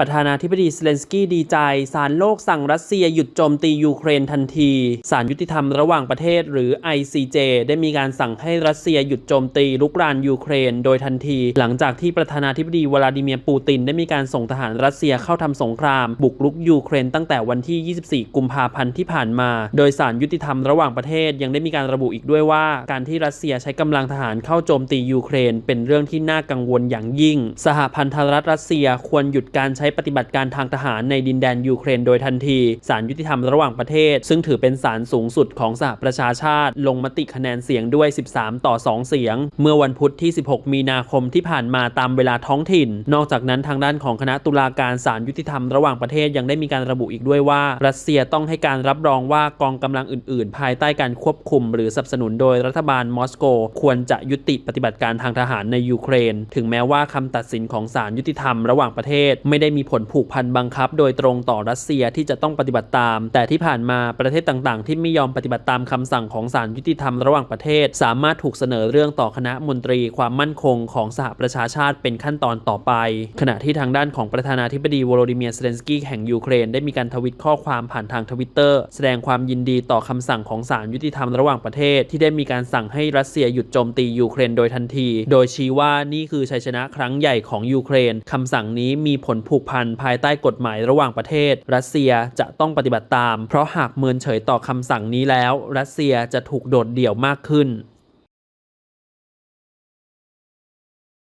ประธานาธิบดีเซเลนสกี้ดีใจศาลโลกสั่งรัสเซียหยุดโจมตียูเครนทันทีศาลยุติธรรมระหว่างประเทศหรือ ICJ ได้มีการสั่งให้รัสเซียหยุดโจมตีลุกรานยูเครนโดยทันที หลังจากที่ประธานาธิบดีวลาดิเมียร์ปูตินได้มีการส่งทหารรัสเซียเข้าทำสงคราม บุกรุกยูเครนตั้งแต่วันที่ 24 กุมภาพันธ์ที่ผ่านมา โดยศาลยุติธรรมระหว่างประเทศยังได้มีการระบุอีกด้วยว่า การที่รัสเซียใช้กำลังทหารเข้าโจมตียูเครน เป็นเรื่องที่น่ากังวลอย่างยิ่ง สหพันธรัฐรัสเซียควรหยุดการใช้ช้ปฏิบัติการทางทหารในดินแดนยูเครนโดยทันทีศาลยุติธรรมระหว่างประเทศ ซึ่งถือเป็นศาลสูงสุดของสหประชาชาติ ลงมติคะแนนเสียงด้วย 13 ต่อ 2 เสียง เมื่อวันพุธที่ 16 มีนาคมที่ผ่านมาตามเวลาท้องถิ่น นอกจากนั้นทางด้านของคณะตุลาการศาลยุติธรรมระหว่างประเทศยังได้มีการระบุอีกด้วยว่า รัสเซียต้องให้การรับรองว่ากองกำลังอื่น ๆ ภายใต้การควบคุม หรือสนับสนุนโดยรัฐบาลมอสโก ควรจะยุติปฏิบัติการทางทหารในยูเครน ถึงแม้ว่าคำตัดสินของศาลยุติธรรมระหว่างประเทศไม่ได้มีผลผูกพันบังคับ โดยตรงต่อรัสเซียที่จะต้องปฏิบัติตาม แต่ที่ผ่านมาประเทศต่างๆ ที่ไม่ยอมปฏิบัติตามคำสั่งของศาลยุติธรรมระหว่างประเทศ สามารถถูกเสนอเรื่องต่อคณะมนตรีความมั่นคงของสหประชาชาติเป็นขั้นตอนต่อไป ขณะที่ทางด้านของประธานาธิบดีวโลดิเมียร์เซเลนสกี้แห่งยูเครนได้มีการทวิตข้อความผ่านทางทวิตเตอร์แสดงความยินดีต่อคำสั่งของศาลยุติธรรมระหว่างประเทศ ที่ได้มีการสั่งให้รัสเซียหยุดโจมตียูเครนโดยทันที โดยชี้ว่านี่คือชัยชนะครั้งใหญ่ของยูเครนคำสั่งนี้มีผลผูกพันภายใต้กฎหมายระหว่างประเทศ รัสเซียจะต้องปฏิบัติตาม เพราะหากเมินเฉยต่อคำสั่งนี้แล้ว รัสเซียจะถูกโดดเดี่ยวมากขึ้น